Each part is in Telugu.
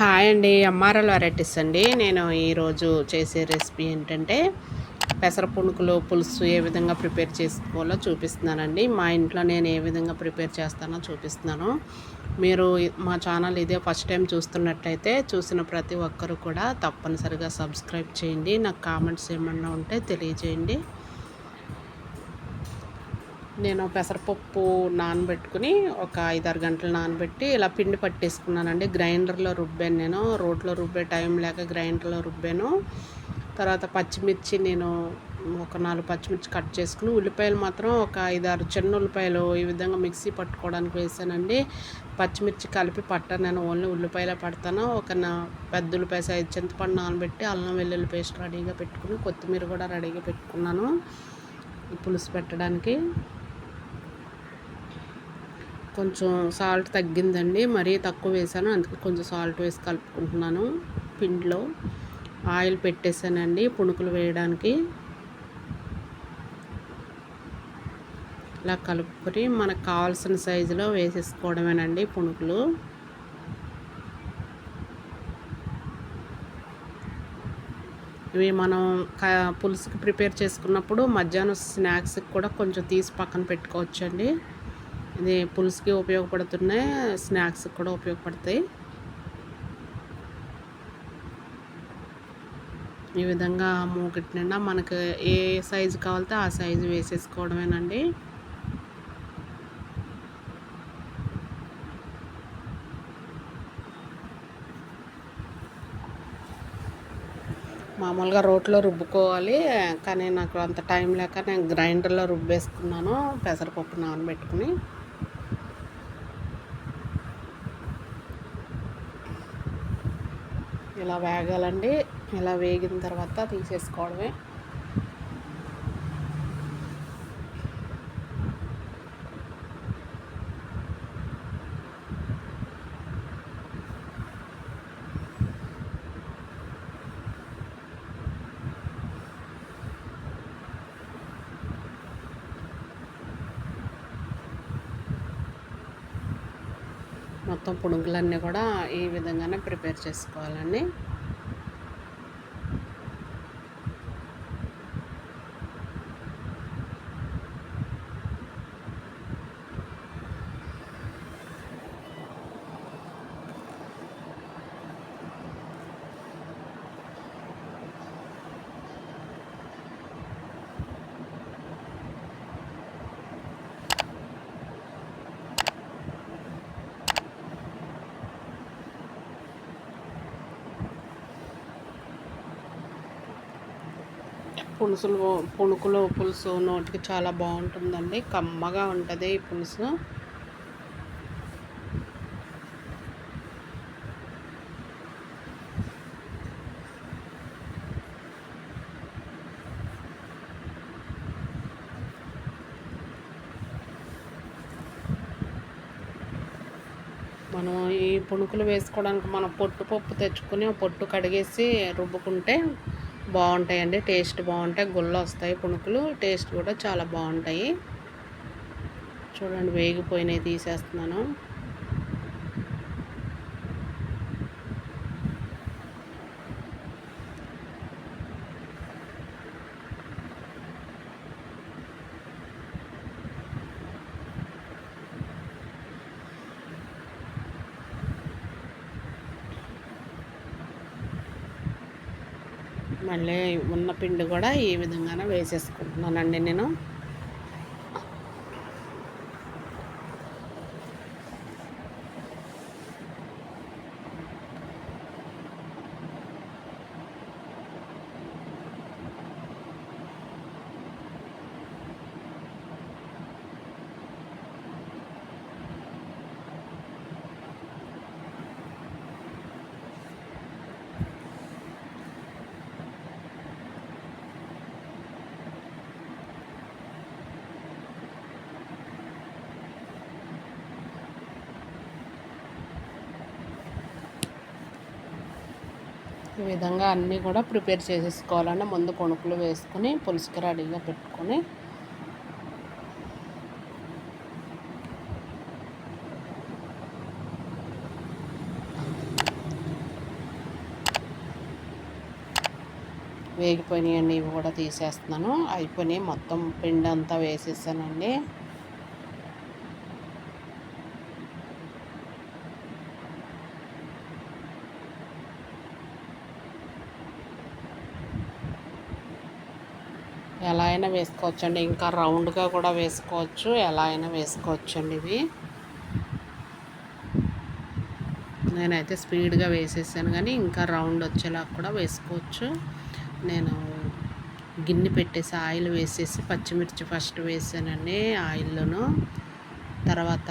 హాయ్ అండి. ఎంఆర్ఎల్ వెరైటీస్ అండి. నేను ఈరోజు చేసే రెసిపీ ఏంటంటే పెసర పుణుకులు పులుసు ఏ విధంగా ప్రిపేర్ చేసుకోవాలో చూపిస్తున్నానండి. మా ఇంట్లో నేను ఏ విధంగా ప్రిపేర్ చేస్తానో చూపిస్తున్నాను. మీరు మా ఛానల్ ఇదే ఫస్ట్ టైం చూస్తున్నట్టయితే చూసిన ప్రతి ఒక్కరు కూడా తప్పనిసరిగా సబ్స్క్రైబ్ చేయండి. నాకు కామెంట్స్ ఏమన్నా ఉంటే తెలియజేయండి. నేను పెసరపప్పు నానబెట్టుకుని ఒక ఐదారు గంటలు నానబెట్టి ఇలా పిండి పట్టేసుకున్నానండి. గ్రైండర్లో రుబ్బాను నేను. రోట్లో రుబ్బే టైం లేక గ్రైండర్లో రుబ్బాను. తర్వాత పచ్చిమిర్చి నేను ఒక నాలుగు పచ్చిమిర్చి కట్ చేసుకుని ఉల్లిపాయలు మాత్రం ఒక ఐదారు చిన్న ఉల్లిపాయలు ఈ విధంగా మిక్సీ పట్టుకోవడానికి వేసానండి. పచ్చిమిర్చి కలిపి పట్టాను నేను. ఓన్లీ ఉల్లిపాయలే పడతాను. ఒక నా పెద్ద ఉల్లిపాయ సైజ్ చింతపండు నానబెట్టి అల్లం వెల్లుల్లి పేస్ట్ రెడీగా పెట్టుకుని కొత్తిమీర కూడా రెడీగా పెట్టుకున్నాను. పులుసు పెట్టడానికి. కొంచెం సాల్ట్ తగ్గిందండి. మరీ తక్కువ వేసాను. అందుకే కొంచెం సాల్ట్ వేసి కలుపుకుంటున్నాను పిండిలో. ఆయిల్ పెట్టేసానండి పుణుకులు వేయడానికి. ఇలా కలుపుకొని మనకు కావాల్సిన సైజులో వేసేసుకోవడమేనండి పుణుకులు ఇవి మనం పులుసుకి ప్రిపేర్ చేసుకున్నప్పుడు మధ్యాహ్నం స్నాక్స్కి కూడా కొంచెం తీసి పక్కన పెట్టుకోవచ్చండి. ఇది పులుసుకి ఉపయోగపడుతున్నాయి స్నాక్స్కి కూడా ఉపయోగపడతాయి. ఈ విధంగా మూకిటి నిండా మనకు ఏ సైజు కావాలితే ఆ సైజు వేసేసుకోవడమేనండి. మామూలుగా రోట్లో రుబ్బుకోవాలి కానీ నాకు అంత టైం లేక నేను గ్రైండర్లో రుబ్బేసుకున్నాను పెసరపప్పు నానబెట్టుకుని. ఇలా వేగాలండి. ఇలా వేగిన తర్వాత తీసేసుకోవడమే. మొత్తం పునుగులన్నీ కూడా ఈ విధంగానే ప్రిపేర్ చేసుకోవాలండి. పులుసులు పుణుకులు పులుసు నోటికి చాలా బాగుంటుందండి. కమ్మగా ఉంటుంది ఈ పులుసు. మనం ఈ పుణుకులు వేసుకోవడానికి మనం పొట్టు పప్పు తెచ్చుకొని పొట్టు కడిగేసి రుబ్బుకుంటే బాగుంటాయండి. టేస్ట్ బాగుంటాయి. గుళ్ళు వస్తాయి పుణుకులు. టేస్ట్ కూడా చాలా బాగుంటాయి. చూడండి వేగిపోయినవి తీసేస్తున్నాను. మళ్ళీ ఉన్న పిండి కూడా ఈ విధంగానే వేసేసుకుంటున్నానండి నేను. ఈ విధంగా అన్నీ కూడా ప్రిపేర్ చేసేసుకోవాలంటే ముందు పొణుకులు వేసుకుని పులుసుకి రెడీగా పెట్టుకొని. వేగిపోయినాయండి ఇవి కూడా తీసేస్తున్నాను. అయిపోయినాయి మొత్తం పిండి అంతా వేసేసానండి. ఎలా అయినా వేసుకోవచ్చు అండి ఇంకా రౌండ్గా కూడా వేసుకోవచ్చు. ఎలా అయినా వేసుకోవచ్చు అండి ఇవి. నేనైతే స్పీడ్గా వేసేసాను కానీ ఇంకా రౌండ్ వచ్చేలా కూడా వేసుకోవచ్చు. నేను గిన్నె పెట్టేసి ఆయిల్ వేసేసి పచ్చిమిర్చి ఫస్ట్ వేసానండి ఆయిల్లోను. తర్వాత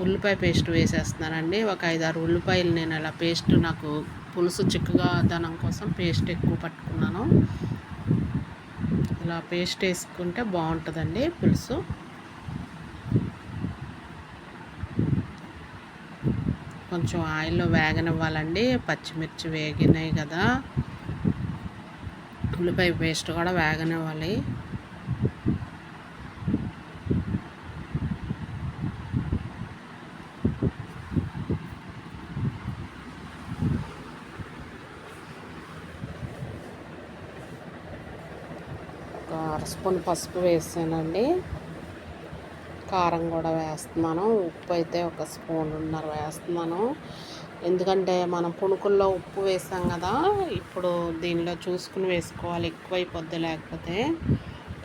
ఉల్లిపాయ పేస్ట్ వేసేస్తున్నానండి. ఒక ఐదారు ఉల్లిపాయలు నేను అలా పేస్ట్ నాకు పులుసు చిక్కగా దనం కోసం పేస్ట్ ఎక్కువ పట్టుకున్నాను. ఇలా పేస్ట్ వేసుకుంటే బాగుంటుందండి పులుసు. కొంచెం ఆయిల్లో వేగనివ్వాలండి. పచ్చిమిర్చి వేగినాయి కదా. ఉల్లిపాయ పేస్ట్ కూడా వేగనివ్వాలి అర స్పూన్ పసుపు వేసానండి. కారం కూడా వేస్తున్నాను. ఉప్పు అయితే ఒక స్పూన్ ఉన్నర వేస్తున్నాను. ఎందుకంటే మనం పుణుకుల్లో ఉప్పు వేసాం కదా ఇప్పుడు దీనిలో చూసుకుని వేసుకోవాలి. ఎక్కువైపోద్ది లేకపోతే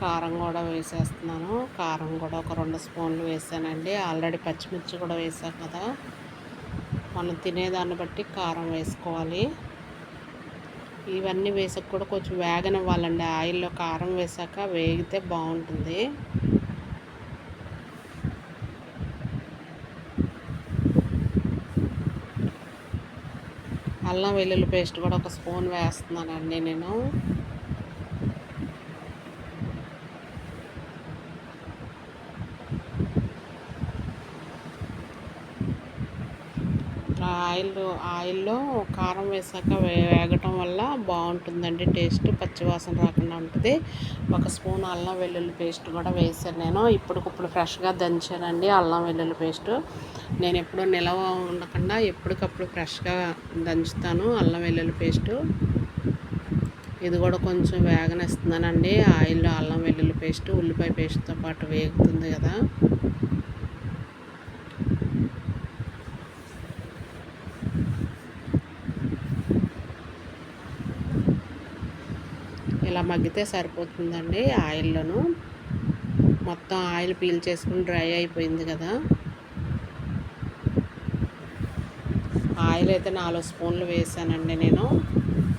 కారం కూడా వేసేస్తున్నాను. కారం కూడా ఒక రెండు స్పూన్లు వేసానండి. ఆల్రెడీ పచ్చిమిర్చి కూడా వేసాం కదా. మనం తినేదాన్ని బట్టి కారం వేసుకోవాలి. ఇవన్నీ వేసాక కూడా కొంచెం వేగనివ్వాలండి ఆయిల్లో కారం వేసాక వేగితే బాగుంటుంది. అల్లం వెల్లుల్లి పేస్ట్ కూడా ఒక స్పూన్ వేస్తున్నానండి నేను. ఆయిల్ ఆయిల్లో కారం వేసాక వేగటం వల్ల బాగుంటుందండి టేస్ట్. పచ్చివాసన రాకుండా ఉంటుంది. ఒక స్పూన్ అల్లం వెల్లుల్లి పేస్ట్ కూడా వేసాను నేను. ఇప్పటికప్పుడు ఫ్రెష్గా దంచానండి అల్లం వెల్లుల్లి పేస్ట్. నేను ఎప్పుడు నిలవ ఉండకుండా ఎప్పటికప్పుడు ఫ్రెష్గా దంచుతాను అల్లం వెల్లుల్లి పేస్టు. ఇది కూడా కొంచెం వేగనిస్తున్నానండి ఆయిల్లో అల్లం వెల్లుల్లి పేస్ట్ ఉల్లిపాయ పేస్ట్తో పాటు వేగుతుంది కదా. ఇలా మగ్గితే సరిపోతుందండి ఆయిల్లోను. మొత్తం ఆయిల్ పీల్ చేసుకుని డ్రై అయిపోయింది కదా. ఆయిల్ అయితే నాలుగు స్పూన్లు వేసానండి నేను.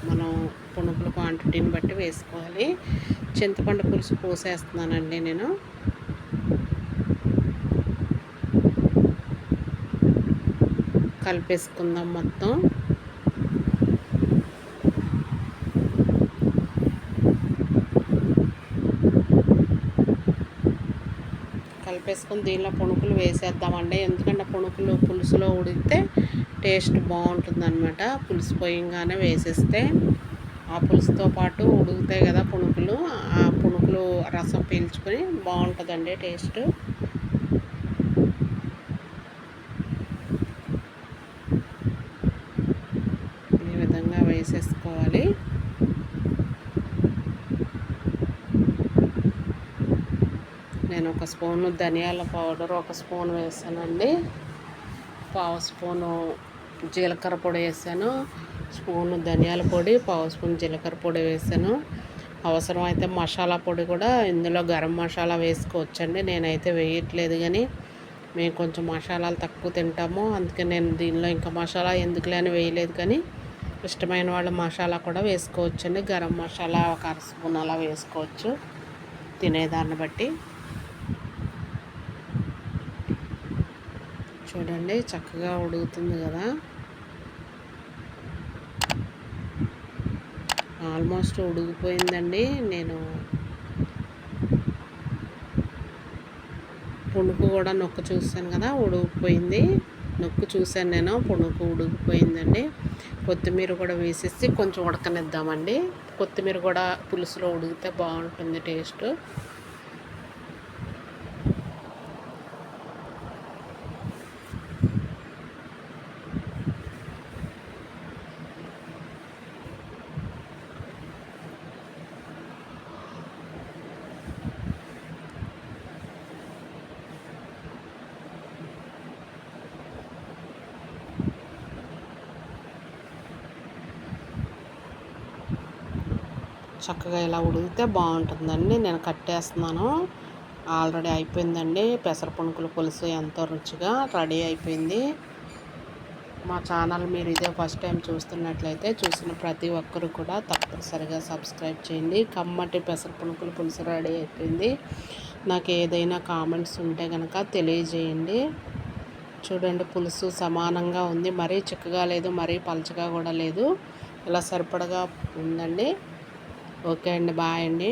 మనం పునుకుల క్వాంటిటీని బట్టి వేసుకోవాలి. చింతపండు పులుసు పోసేస్తున్నానండి నేను. కలిపేసుకుందాం మొత్తం. కలిపేసుకొని దీనిలో పుణుకులు వేసేద్దామండి. ఎందుకంటే పుణుకులు పులుసులో ఉడికితే టేస్ట్ బాగుంటుంది అనమాట పులుసు పోయంగానే వేసేస్తే ఆ పులుసుతో పాటు ఉడుకుతాయి కదా పుణుకులు ఆ పుణుకులు రసం పీల్చుకొని బాగుంటుందండి టేస్ట్ ఈ విధంగా వేసేసుకోవాలి నేను ఒక స్పూను ధనియాల పౌడర్ ఒక స్పూన్ వేసానండి. పావు స్పూను జీలకర్ర పొడి వేసాను. స్పూను ధనియాల పొడి పావు స్పూన్ జీలకర్ర పొడి వేసాను. అవసరమైతే మసాలా పొడి కూడా ఇందులో గరం మసాలా వేసుకోవచ్చండి. నేనైతే వేయట్లేదు కానీ మేము కొంచెం మసాలాలు తక్కువ తింటాము. అందుకే నేను దీనిలో ఇంకా మసాలా ఎందుకులే అని వేయలేదు కానీ ఇష్టమైన వాళ్ళు మసాలా కూడా వేసుకోవచ్చండి. గరం మసాలా ఒక అర స్పూన్ అలా వేసుకోవచ్చు తినేదాన్ని బట్టి. చూడండి చక్కగా ఉడుకుతుంది కదా. ఆల్మోస్ట్ ఉడికిపోయిందండి. నేను పుణుకు కూడా నొక్కు చూసాను కదా ఉడికిపోయింది. నొక్కు చూశాను నేను పుణుకు ఉడికిపోయిందండి. కొత్తిమీర కూడా వేసేసి కొంచెం ఉడకనిద్దామండి. కొత్తిమీర కూడా పులుసులో ఉడికితే బాగుంటుంది టేస్ట్. చక్కగా ఇలా ఉడికితే బాగుంటుందండి. నేను కట్టేస్తున్నాను. ఆల్రెడీ అయిపోయిందండి. పెసర పునుకుల పులుసు ఎంతో రుచిగా రెడీ అయిపోయింది. మా ఛానల్ మీరు ఇదే ఫస్ట్ టైం చూస్తున్నట్లయితే చూసిన ప్రతి ఒక్కరు కూడా తప్పనిసరిగా సబ్స్క్రైబ్ చేయండి. కమ్మటి పెసర పునుకుల పులుసు రెడీ అయిపోయింది. నాకు ఏదైనా కామెంట్స్ ఉంటే కనుక తెలియజేయండి. చూడండి పులుసు సమానంగా ఉంది. మరీ చిక్కగా లేదు మరీ పలచగా కూడా లేదు. ఇలా సరిపడగా ఉందండి. ఓకే అండి బాయ్ అండి.